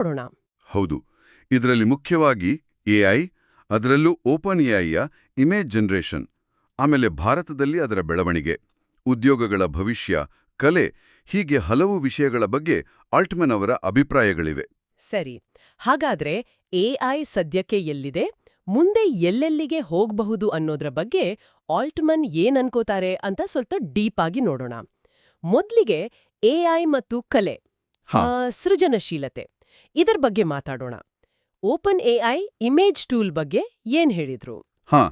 ನೋಡೋಣ ಹೌದು. ಇದರಲ್ಲಿ ಮುಖ್ಯವಾಗಿ ಎಐ ಅದರಲ್ಲೂ ಓಪನ್ ಎಐಯ ಇಮೇಜ್ ಜನರೇಷನ್ ಆಮೇಲೆ ಭಾರತದಲ್ಲಿ ಅದರ ಬೆಳವಣಿಗೆ ಉದ್ಯೋಗಗಳ ಭವಿಷ್ಯ ಕಲೆ ಹೀಗೆ ಹಲವು ವಿಷಯಗಳ ಬಗ್ಗೆ ಆಲ್ಟ್ಮನ್ ಅವರ ಅಭಿಪ್ರಾಯಗಳಿವೆ. ಸರಿ. ಹಾಗಾದ್ರೆ ಎಐ ಸದ್ಯಕ್ಕೆ ಎಲ್ಲಿದೆ? ಮುಂದೆ ಎಲ್ಲೆಲ್ಲಿಗೆ ಹೋಗಬಹುದು ಅನ್ನೋದ್ರ ಬಗ್ಗೆ ಆಲ್ಟ್ಮನ್ ಏನನ್ಕೋತಾರೆ ಅಂತ ಸ್ವಲ್ಪ ಡೀಪ್ ಆಗಿ ನೋಡೋಣ. ಮೊದ್ಲಿಗೆ ಎಐ ಮತ್ತು ಕಲೆ ಸೃಜನಶೀಲತೆ. ಇದರ ಬಗ್ಗೆ ಮಾತಾಡೋಣ. ಓಪನ್ ಎಐ ಇಮೇಜ್ ಟೂಲ್ ಬಗ್ಗೆ ಏನ್ ಹೇಳಿದ್ರು? ಹಾ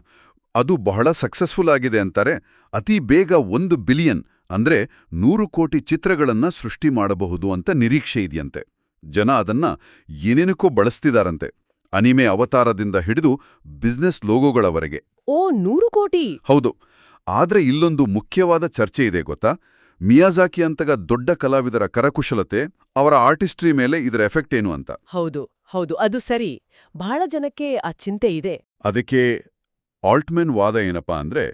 ಅದು ಬಹಳ ಸಕ್ಸಸ್ಫುಲ್ ಆಗಿದೆ ಅಂತಾರೆ ಅತಿ ಬೇಗ ಒಂದು ಬಿಲಿಯನ್ ಅಂದ್ರೆ ನೂರು ಕೋಟಿ ಚಿತ್ರಗಳನ್ನ ಸೃಷ್ಟಿ ಮಾಡಬಹುದು ಅಂತ ನಿರೀಕ್ಷೆ ಇದೆಯಂತೆ. ಜನ ಅದನ್ನ ಏನೇನಕ್ಕೂ ಬಳಸ್ತಿದಾರಂತೆ. ಅನಿಮೆ ಅವತಾರದಿಂದ ಹಿಡಿದು ಬಿಸ್ನೆಸ್ ಲೋಗೋಗಳವರೆಗೆ. ಓ ನೂರು ಕೋಟಿ! ಹೌದು. ಆದ್ರೆ ಇಲ್ಲೊಂದು ಮುಖ್ಯವಾದ ಚರ್ಚೆ ಇದೆ ಗೊತ್ತಾ? ಮಿಯಾಜಾಕಿ ಅಂತಗ ದೊಡ್ಡ ಕಲಾವಿದರ ಕರಕುಶಲತೆ ಅವರ ಆರ್ಟಿಸ್ಟ್ರಿ ಮೇಲೆ ಇದರ ಎಫೆಕ್ಟ್ ಏನು ಅಂತ? ಹೌದು ಹೌದು ಅದು ಸರಿ. ಬಹಳ ಜನಕ್ಕೆ ಆ ಚಿಂತೆ ಇದೆ. ಅದಕ್ಕೆ ಆಲ್ಟ್ಮೆನ್ ವಾದ ಏನಪ್ಪಾ ಅಂದ್ರೆ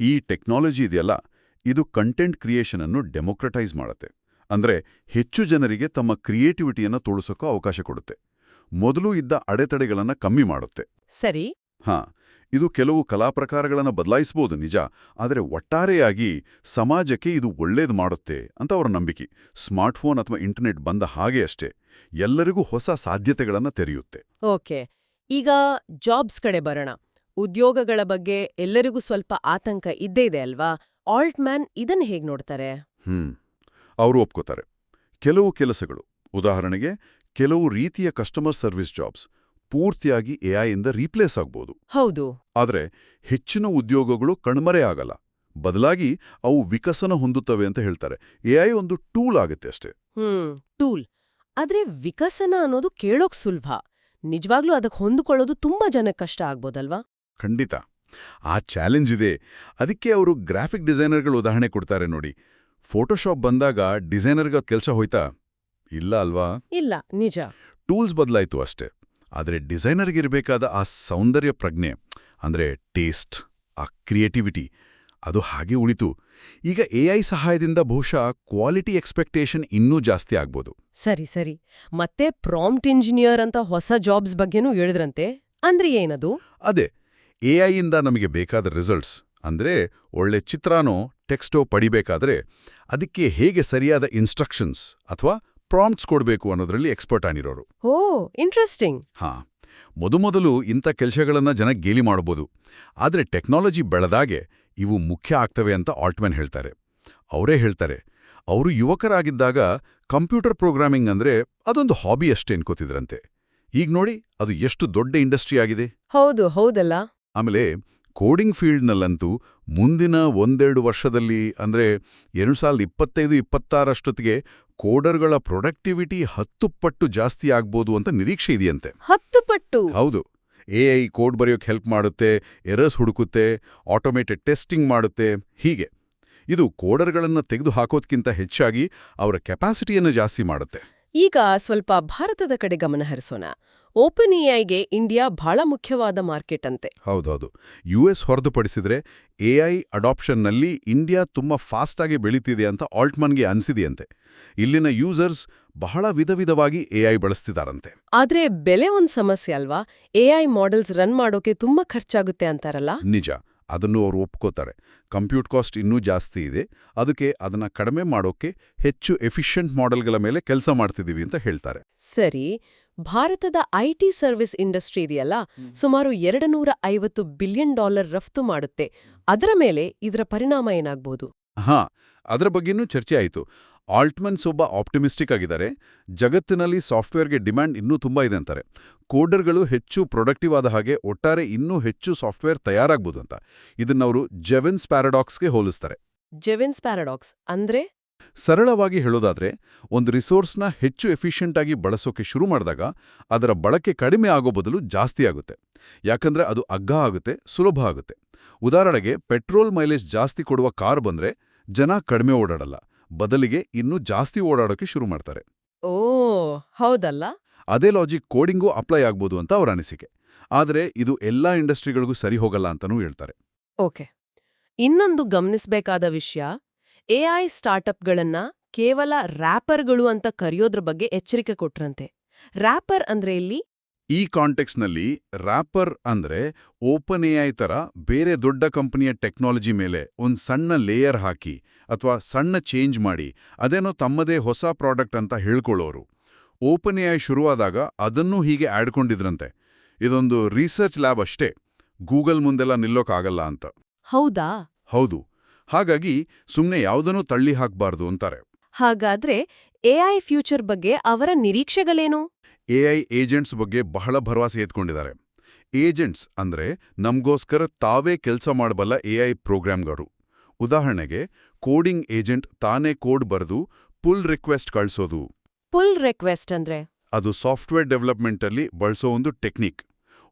ಈ ಟೆಕ್ನಾಲಜಿ ಇದೆಯಲ್ಲ ಇದು ಕಂಟೆಂಟ್ ಕ್ರಿಯೇಷನ್ ಅನ್ನು ಡೆಮೊಕ್ರಟೈಸ್ ಮಾಡುತ್ತೆ. ಅಂದ್ರೆ ಹೆಚ್ಚು ಜನರಿಗೆ ತಮ್ಮ ಕ್ರಿಯೇಟಿವಿಟಿಯನ್ನು ತೋಳಿಸೋಕೋ ಅವಕಾಶ ಕೊಡುತ್ತೆ. ಮೊದಲು ಇದ್ದ ಅಡೆತಡೆಗಳನ್ನು ಕಮ್ಮಿ ಮಾಡುತ್ತೆ. ಸರಿ. ಹಾ ಇದು ಕೆಲವು ಕಲಾಪ್ರಕಾರಗಳನ್ನು ಬದಲಾಯಿಸಬಹುದು ನಿಜ. ಆದರೆ ಒಟ್ಟಾರೆಯಾಗಿ ಸಮಾಜಕ್ಕೆ ಇದು ಒಳ್ಳೇದು ಮಾಡುತ್ತೆ ಅಂತ ಅವರ ನಂಬಿಕೆ. ಸ್ಮಾರ್ಟ್ಫೋನ್ ಅಥವಾ ಇಂಟರ್ನೆಟ್ ಬಂದ ಹಾಗೆ ಅಷ್ಟೇ. ಎಲ್ಲರಿಗೂ ಹೊಸ ಸಾಧ್ಯತೆಗಳನ್ನು ತೆರೆಯುತ್ತೆ. ಓಕೆ. ಈಗ ಜಾಬ್ಸ್ ಕಡೆ ಬರೋಣ. ಉದ್ಯೋಗಗಳ ಬಗ್ಗೆ ಎಲ್ಲರಿಗೂ ಸ್ವಲ್ಪ ಆತಂಕ ಇದ್ದೇ ಇದೆ ಅಲ್ವಾ? ಆಲ್ಟ್ ಮ್ಯಾನ್ ಇದನ್ನ ಹೇಗೆ ನೋಡ್ತಾರೆ? ಹ್ಮ್. ಅವರು ಒಪ್ಕೋತಾರೆ. ಕೆಲವು ಕೆಲಸಗಳು. ಉದಾಹರಣೆಗೆ ಕೆಲವು ರೀತಿಯ ಕಸ್ಟಮರ್ ಸರ್ವಿಸ್ ಜಾಬ್ಸ್. ಪೂರ್ತಿಯಾಗಿ ಎಐಯಿಂದ ರೀಪ್ಲೇಸ್ ಆಗ್ಬೋದು. ಹೌದು. ಆದರೆ ಹೆಚ್ಚಿನ ಉದ್ಯೋಗಗಳು ಕಣ್ಮರೆ ಆಗಲ್ಲ. ಬದಲಾಗಿ ಅವು ವಿಕಸನ ಹೊಂದುತ್ತವೆ ಅಂತ ಹೇಳ್ತಾರೆ. ಎಐ ಒಂದು ಟೂಲ್ ಆಗುತ್ತೆ ಅಷ್ಟೇ. ಹ್ಮ್ ಟೂಲ್. ಆದ್ರೆ ವಿಕಸನ ಅನ್ನೋದು ಕೇಳೋಕ್ ಸುಲಭ. ನಿಜವಾಗ್ಲೂ ಅದಕ್ಕೆ ಹೊಂದಿಕೊಳ್ಳೋದು ತುಂಬಾ ಜನಕ್ಕೆ ಕಷ್ಟ ಆಗ್ಬೋದಲ್ವಾ? ಖಂಡಿತ. ಆ ಚಾಲೆಂಜ್ ಇದೆ. ಅದಕ್ಕೆ ಅವರು ಗ್ರಾಫಿಕ್ ಡಿಸೈನರ್ಗಳು ಉದಾಹರಣೆ ಕೊಡ್ತಾರೆ ನೋಡಿ. ಫೋಟೋಶಾಪ್ ಬಂದಾಗ ಡಿಸೈನರ್ಗ ಕೆಲಸ ಹೋಯ್ತಾ? ಇಲ್ಲ ಅಲ್ವಾ? ಇಲ್ಲ ನಿಜ. ಟೂಲ್ಸ್ ಬದಲಾಯಿತು ಅಷ್ಟೇ. ಆದರೆ ಡಿಸೈನರ್ಗಿರಬೇಕಾದ ಆ ಸೌಂದರ್ಯ ಪ್ರಜ್ಞೆ ಅಂದ್ರೆ ಟೇಸ್ಟ್ ಆ ಕ್ರಿಯೇಟಿವಿಟಿ ಅದು ಹಾಗೆ ಉಳಿತು. ಈಗ ಎ ಐ ಸಹಾಯದಿಂದ ಬಹುಶಃ ಕ್ವಾಲಿಟಿ ಎಕ್ಸ್ಪೆಕ್ಟೇಷನ್ ಇನ್ನೂ ಜಾಸ್ತಿ ಆಗ್ಬೋದು. ಸರಿ ಸರಿ. ಮತ್ತೆ ಪ್ರಾಂಪ್ಟ್ ಇಂಜಿನಿಯರ್ ಅಂತ ಹೊಸ ಜಾಬ್ಸ್ ಬಗ್ಗೆನೂ ಹೇಳಿದ್ರಂತೆ ಅಂದ್ರೆ ಏನದು? ಅದೇ ಎ ಇಂದ ನಮಗೆ ಬೇಕಾದ ರಿಸಲ್ಟ್ಸ್ ಅಂದ್ರೆ ಒಳ್ಳೆ ಚಿತ್ರಾನೋ ಟೆಕ್ಸ್ಟೋ ಪಡಿಬೇಕಾದ್ರೆ ಅದಕ್ಕೆ ಹೇಗೆ ಸರಿಯಾದ ಇನ್ಸ್ಟ್ರಕ್ಷನ್ಸ್ ಅಥವಾ ಪ್ರಾಂಪ್ಟ್ಸ್ ಕೊಡಬೇಕು ಅನ್ನೋದ್ರಲ್ಲಿ ಎಕ್ಸ್ಪರ್ಟ್ ಆಗಿರೋರು. ಓ ಇಂಟ್ರೆಸ್ಟಿಂಗ್ ಹಾ ಮೊದಮೊದಲು ಇಂಥ ಕೆಲಸಗಳನ್ನು ಜನ ಗೇಲಿ ಮಾಡಬಹುದು ಆದರೆ ಟೆಕ್ನಾಲಜಿ ಬೆಳೆದಾಗೆ ಇವು ಮುಖ್ಯ ಆಗ್ತವೆ ಅಂತ ಆಲ್ಟ್ಮನ್ ಹೇಳ್ತಾರೆ. ಅವರೇ ಹೇಳ್ತಾರೆ ಅವರು ಯುವಕರಾಗಿದ್ದಾಗ ಕಂಪ್ಯೂಟರ್ ಪ್ರೋಗ್ರಾಮಿಂಗ್ ಅಂದ್ರೆ ಅದೊಂದು ಹಾಬಿ ಅಷ್ಟೇ ಅನ್ಕೋತಿದ್ರಂತೆ. ಈಗ ನೋಡಿ ಅದು ಎಷ್ಟು ದೊಡ್ಡ ಇಂಡಸ್ಟ್ರಿ ಆಗಿದೆ. ಹೌದು ಹೌದಲ್ಲ. ಆಮೇಲೆ ಕೋಡಿಂಗ್ ಫೀಲ್ಡ್ನಲ್ಲಂತೂ ಮುಂದಿನ ಒಂದೆರಡು ವರ್ಷದಲ್ಲಿ ಅಂದ್ರೆ ಎರಡು ಸಾವಿರದ ಇಪ್ಪತ್ತೈದು ಇಪ್ಪತ್ತಾರಷ್ಟೊತ್ತಿಗೆ ಕೋಡರ್ಗಳ ಪ್ರೊಡಕ್ಟಿವಿಟಿ ಹತ್ತು ಪಟ್ಟು ಜಾಸ್ತಿ ಆಗ್ಬೋದು ಅಂತ ನಿರೀಕ್ಷೆ ಇದೆಯಂತೆ. ಹತ್ತು ಪಟ್ಟು? ಹೌದು. ಎಐ ಕೋಡ್ ಬರೆಯೋಕೆ ಹೆಲ್ಪ್ ಮಾಡುತ್ತೆ ಎರರ್ಸ್ ಹುಡುಕುತ್ತೆ ಆಟೋಮೇಟೆಡ್ ಟೆಸ್ಟಿಂಗ್ ಮಾಡುತ್ತೆ ಹೀಗೆ. ಇದು ಕೋಡರ್ಗಳನ್ನು ತೆಗೆದು ಹಾಕೋದ್ಕಿಂತ ಹೆಚ್ಚಾಗಿ ಅವರ ಕೆಪಾಸಿಟಿಯನ್ನು ಜಾಸ್ತಿ ಮಾಡುತ್ತೆ. ಈಗ ಸ್ವಲ್ಪ ಭಾರತದ ಕಡೆ ಗಮನ ಹರಿಸೋಣ. ಓಪನ್ ಎಐಗೆ ಇಂಡಿಯಾ ಬಹಳ ಮುಖ್ಯವಾದ ಮಾರ್ಕೆಟ್ ಅಂತೆ. ಹೌದೌದು. ಯು ಎಸ್ ಹೊರತುಪಡಿಸಿದ್ರೆ ಎಐ ಅಡಾಪ್ಷನ್ನಲ್ಲಿ ಇಂಡಿಯಾ ತುಂಬ ಫಾಸ್ಟಾಗಿ ಬೆಳೀತಿದೆ ಅಂತ ಆಲ್ಟ್ಮನ್ಗೆ ಅನಿಸಿದೆಯಂತೆ. ಇಲ್ಲಿನ ಯೂಸರ್ಸ್ ಬಹಳ ವಿಧ ವಿಧವಾಗಿ ಎಐ ಬಳಸ್ತಿದಾರಂತೆ. ಆದ್ರೆ ಬೆಲೆ ಒಂದು ಸಮಸ್ಯೆ ಅಲ್ವಾ? ಎಐ ಮಾಡೆಲ್ಸ್ ರನ್ ಮಾಡೋಕೆ ತುಂಬಾ ಖರ್ಚಾಗುತ್ತೆ ಅಂತಾರಲ್ಲ? ನಿಜ. ಅದನ್ನು ಅವರು ಒಪ್ಕೋತಾರೆ. ಕಂಪ್ಯೂಟ್ ಕಾಸ್ಟ್ ಇನ್ನೂ ಜಾಸ್ತಿ ಇದೆ. ಅದಕ್ಕೆ ಅದನ್ನು ಕಡಿಮೆ ಮಾಡೋಕೆ ಹೆಚ್ಚು ಎಫಿಷಿಯಂಟ್ ಮಾಡೆಲ್ಗಳ ಮೇಲೆ ಕೆಲಸ ಮಾಡ್ತಿದ್ದೀವಿ ಅಂತ ಹೇಳ್ತಾರೆ. ಸರಿ. ಭಾರತದ ಐಟಿ ಸರ್ವಿಸ್ ಇಂಡಸ್ಟ್ರಿ ಇದೆಯಲ್ಲ ಸುಮಾರು ಎರಡು ನೂರ ಐವತ್ತು ಬಿಲಿಯನ್ ಡಾಲರ್ ರಫ್ತು ಮಾಡುತ್ತೆ. ಅದರ ಮೇಲೆ ಇದರ ಪರಿಣಾಮ ಏನಾಗ್ಬೋದು? ಹಾ ಅದರ ಬಗ್ಗೆನೂ ಚರ್ಚೆ ಆಯಿತು. ಆಲ್ಟ್ಮನ್ಸ್ ಒಬ್ಬ ಆಪ್ಟಿಮಿಸ್ಟಿಕ್ ಆಗಿದ್ದಾರೆ. ಜಗತ್ತಿನಲ್ಲಿ ಸಾಫ್ಟ್ವೇರ್ಗೆ ಡಿಮ್ಯಾಂಡ್ ಇನ್ನೂ ತುಂಬ ಇದೆ ಅಂತಾರೆ. ಕೋಡರ್ಗಳು ಹೆಚ್ಚು ಪ್ರೊಡಕ್ಟಿವ್ ಆದ ಹಾಗೆ ಒಟ್ಟಾರೆ ಇನ್ನೂ ಹೆಚ್ಚು ಸಾಫ್ಟ್ವೇರ್ ತಯಾರಾಗ್ಬೋದು ಅಂತ ಇದನ್ನವರು ಜೆವೆನ್ಸ್ ಪ್ಯಾರಾಡಾಕ್ಸ್ಗೆ ಹೋಲಿಸ್ತಾರೆ. ಜೆವೆನ್ಸ್ ಪ್ಯಾರಾಡಾಕ್ಸ್ ಅಂದ್ರೆ? ಸರಳವಾಗಿ ಹೇಳೋದಾದ್ರೆ ಒಂದು ರಿಸೋರ್ಸ್ನ ಹೆಚ್ಚು ಎಫಿಷಿಯಂಟ್ ಆಗಿ ಬಳಸೋಕೆ ಶುರು ಮಾಡಿದಾಗ ಅದರ ಬಳಕೆ ಕಡಿಮೆ ಆಗೋ ಬದಲು ಜಾಸ್ತಿ ಆಗುತ್ತೆ. ಯಾಕಂದ್ರೆ ಅದು ಅಗ್ಗ ಆಗುತ್ತೆ ಸುಲಭ ಆಗುತ್ತೆ. ಉದಾಹರಣೆಗೆ ಪೆಟ್ರೋಲ್ ಮೈಲೇಜ್ ಜಾಸ್ತಿ ಕೊಡುವ ಕಾರ್ ಬಂದ್ರೆ ಜನ ಕಡಿಮೆ ಓಡಾಡಲ್ಲ. ಬದಲಿಗೆ ಇನ್ನೂ ಜಾಸ್ತಿ ಓಡಾಡೋಕೆ ಶುರು ಮಾಡ್ತಾರೆ. ಓ ಹೌದಲ್ಲ? ಅದೇ ಲಾಜಿಕ್ ಕೋಡಿಂಗೂ ಅಪ್ಲೈ ಆಗ್ಬೋದು ಅಂತ ಅವರ ಅನಿಸಿಕೆ. ಆದರೆ ಇದು ಎಲ್ಲಾ ಇಂಡಸ್ಟ್ರಿಗಳಿಗೂ ಸರಿ ಹೋಗಲ್ಲ ಅಂತನೂ ಹೇಳ್ತಾರೆ. ಓಕೆ. ಇನ್ನೊಂದು ಗಮನಿಸಬೇಕಾದ ವಿಷಯ ಎಐ ಸ್ಟಾರ್ಟ್ಅಪ್ಗಳನ್ನ ಕೇವಲ ರ್ಯಾಪರ್ಗಳು ಅಂತ ಕರೆಯೋದ್ರ ಬಗ್ಗೆ ಎಚ್ಚರಿಕೆ ಕೊಟ್ರಂತೆ. ರ್ಯಾಪರ್ ಅಂದ್ರೆ ಇಲ್ಲಿ ಈ ಕಾಂಟೆಕ್ಸ್ನಲ್ಲಿ ರ್ಯಾಪರ್ ಅಂದ್ರೆ ಓಪನ್ ಎಐ ಥರ ಬೇರೆ ದೊಡ್ಡ ಕಂಪನಿಯ ಟೆಕ್ನಾಲಜಿ ಮೇಲೆ ಒಂದು ಸಣ್ಣ ಲೇಯರ್ ಹಾಕಿ ಅಥವಾ ಸಣ್ಣ ಚೇಂಜ್ ಮಾಡಿ ಅದೇನೋ ತಮ್ಮದೇ ಹೊಸ ಪ್ರಾಡಕ್ಟ್ ಅಂತ ಹೇಳ್ಕೊಳ್ಳೋರು. ಓಪನ್ ಐ ಶುರುವಾದಾಗ ಅದನ್ನೂ ಹೀಗೆ ಆಡ್ಕೊಂಡಿದ್ರಂತೆ ಇದೊಂದು ರಿಸರ್ಚ್ ಲ್ಯಾಬ್ ಅಷ್ಟೇ. ಗೂಗಲ್ ಮುಂದೆಲ್ಲ ನಿಲ್ಲೋಕ್ಕಾಗಲ್ಲ ಅಂತ. ಹೌದಾ? ಹೌದು. ಹಾಗಾಗಿ ಸುಮ್ಮನೆ ಯಾವುದನ್ನೂ ತಳ್ಳಿ ಹಾಕಬಾರ್ದು ಅಂತಾರೆ. ಹಾಗಾದ್ರೆ ಎಐ ಫ್ಯೂಚರ್ ಬಗ್ಗೆ ಅವರ ನಿರೀಕ್ಷೆಗಳೇನು? ಎಐ ಏಜೆಂಟ್ಸ್ ಬಗ್ಗೆ ಬಹಳ ಭರವಸೆ ಎತ್ಕೊಂಡಿದ್ದಾರೆ. ಏಜೆಂಟ್ಸ್ ಅಂದ್ರೆ ನಮಗೋಸ್ಕರ ತಾವೇ ಕೆಲಸ ಮಾಡಬಲ್ಲ ಎಐ ಪ್ರೋಗ್ರಾಮ್ಗಳು ಉದಾಹರಣೆಗೆ ಕೋಡಿಂಗ್ ಏಜೆಂಟ್ ತಾನೇ ಕೋಡ್ ಬರೆದು ಪುಲ್ ರಿಕ್ವೆಸ್ಟ್ ಕಳಿಸೋದು. ಪುಲ್ ರಿಕ್ವೆಸ್ಟ್ ಅಂದ್ರೆ? ಅದು ಸಾಫ್ಟ್ವೇರ್ ಡೆವಲಪ್ಮೆಂಟಲ್ಲಿ ಬಳಸೋ ಒಂದು ಟೆಕ್ನಿಕ್.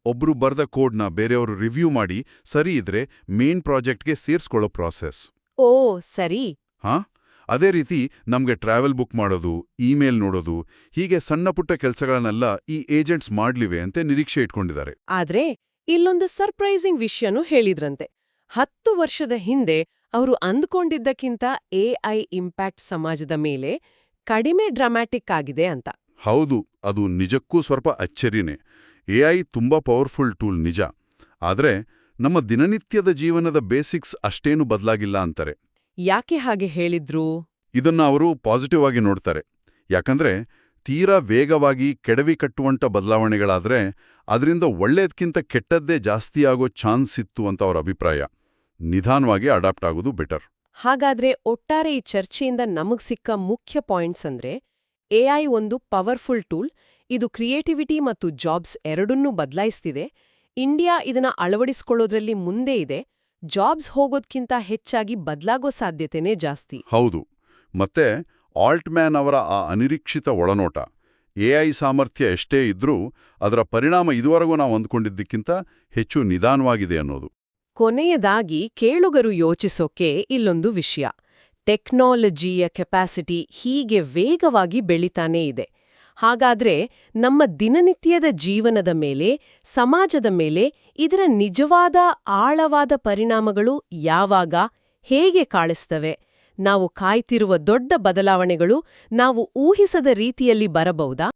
ಒಬ್ರು ಬರೆದ ಕೋಡ್ನ ಬೇರೆಯವರು ರಿವ್ಯೂ ಮಾಡಿ ಸರಿ ಇದ್ರೆ ಮೇನ್ ಪ್ರಾಜೆಕ್ಟ್ಗೆ ಸೇರಿಸ್ಕೊಳ್ಳೋ ಪ್ರಾಸೆಸ್. ಓ ಸರಿ. ಹಾ? ಅದೇ ರೀತಿ ನಮಗೆ ಟ್ರಾವೆಲ್ ಬುಕ್ ಮಾಡೋದು ಇಮೇಲ್ ನೋಡೋದು ಹೀಗೆ ಸಣ್ಣ ಪುಟ್ಟ ಕೆಲಸಗಳನ್ನೆಲ್ಲ ಈ ಏಜೆಂಟ್ಸ್ ಮಾಡ್ಲಿವೆ ಅಂತ ನಿರೀಕ್ಷೆ ಇಟ್ಕೊಂಡಿದ್ದಾರೆ. ಆದ್ರೆ ಇಲ್ಲೊಂದು ಸರ್ಪ್ರೈಸಿಂಗ್ ವಿಷಯನೂ ಹೇಳಿದ್ರಂತೆ. ಹತ್ತು ವರ್ಷದ ಹಿಂದೆ ಅವರು ಅಂದ್ಕೊಂಡಿದ್ದಕ್ಕಿಂತ ಎಐ ಇಂಪ್ಯಾಕ್ಟ್ ಸಮಾಜದ ಮೇಲೆ ಕಡಿಮೆ ಡ್ರಾಮ್ಯಾಟಿಕ್ ಆಗಿದೆ ಅಂತ. ಹೌದು ಅದು ನಿಜಕ್ಕೂ ಸ್ವಲ್ಪ ಅಚ್ಚರಿನೇ ಎಐ ತುಂಬಾ ಪವರ್ಫುಲ್ ಟೂಲ್ ನಿಜ. ಆದ್ರೆ ನಮ್ಮ ದಿನನಿತ್ಯದ ಜೀವನದ ಬೇಸಿಕ್ಸ್ ಅಷ್ಟೇನು ಬದಲಾಗಿಲ್ಲ ಅಂತಾರೆ. ಯಾಕೆ ಹಾಗೆ ಹೇಳಿದ್ರು? ಇದನ್ನ ಅವರು ಪಾಸಿಟಿವ್ ಆಗಿ ನೋಡ್ತಾರೆ. ಯಾಕಂದ್ರೆ ತೀರಾ ವೇಗವಾಗಿ ಕೆಡವಿ ಕಟ್ಟುವಂಥ ಬದಲಾವಣೆಗಳಾದ್ರೆ ಅದರಿಂದ ಒಳ್ಳೇದ್ಕಿಂತ ಕೆಟ್ಟದ್ದೇ ಜಾಸ್ತಿ ಆಗೋ ಚಾನ್ಸ್ ಇತ್ತು ಅಂತ ಅವರ ಅಭಿಪ್ರಾಯ. ನಿಧಾನವಾಗಿ ಅಡಾಪ್ಟ್ ಆಗೋದು ಬೆಟರ್. ಹಾಗಾದ್ರೆ ಒಟ್ಟಾರೆ ಈ ಚರ್ಚೆಯಿಂದ ನಮಗ್ ಸಿಕ್ಕ ಮುಖ್ಯ ಪಾಯಿಂಟ್ಸ್ ಅಂದ್ರೆ ಎಐ ಒಂದು ಪವರ್ಫುಲ್ ಟೂಲ್ ಇದು ಕ್ರಿಯೇಟಿವಿಟಿ ಮತ್ತು ಜಾಬ್ಸ್ ಎರಡನ್ನೂ ಬದಲಾಯಿಸ್ತಿದೆ. ಇಂಡಿಯಾ ಇದನ್ನ ಅಳವಡಿಸಿಕೊಳ್ಳೋದ್ರಲ್ಲಿ ಮುಂದೆ ಇದೆ. ಜಾಬ್ಸ್ ಹೋಗೋದ್ಕಿಂತ ಹೆಚ್ಚಾಗಿ ಬದಲಾಗೋ ಸಾಧ್ಯತೆನೇ ಜಾಸ್ತಿ. ಹೌದು. ಮತ್ತೆ ಆಲ್ಟ್ಮ್ಯಾನ್ ಅವರ ಆ ಅನಿರೀಕ್ಷಿತ ಒಳನೋಟ ಎಐ ಸಾಮರ್ಥ್ಯ ಎಷ್ಟೇ ಇದ್ರೂ ಅದರ ಪರಿಣಾಮ ಇದುವರೆಗೂ ನಾವು ಅಂದ್ಕೊಂಡಿದ್ದಕ್ಕಿಂತ ಹೆಚ್ಚು ನಿಧಾನವಾಗಿದೆ ಅನ್ನೋದು. ಕೊನೆಯದಾಗಿ ಕೇಳುಗರು ಯೋಚಿಸೋಕೆ ಇಲ್ಲೊಂದು ವಿಷಯ. ಟೆಕ್ನಾಲಜಿಯ ಕೆಪಾಸಿಟಿ ಹೀಗೆ ವೇಗವಾಗಿ ಬೆಳಿತಾನೇ ಇದೆ. ಹಾಗಾದ್ರೆ ನಮ್ಮ ದಿನನಿತ್ಯದ ಜೀವನದ ಮೇಲೆ, ಸಮಾಜದ ಮೇಲೆ ಇದರ ನಿಜವಾದ ಆಳವಾದ ಪರಿಣಾಮಗಳು ಯಾವಾಗ, ಹೇಗೆ ಕಾಣಿಸ್ತವೆ? ನಾವು ಕಾಯ್ತಿರುವ ದೊಡ್ಡ ಬದಲಾವಣೆಗಳು ನಾವು ಊಹಿಸದ ರೀತಿಯಲ್ಲಿ ಬರಬಹುದಾ?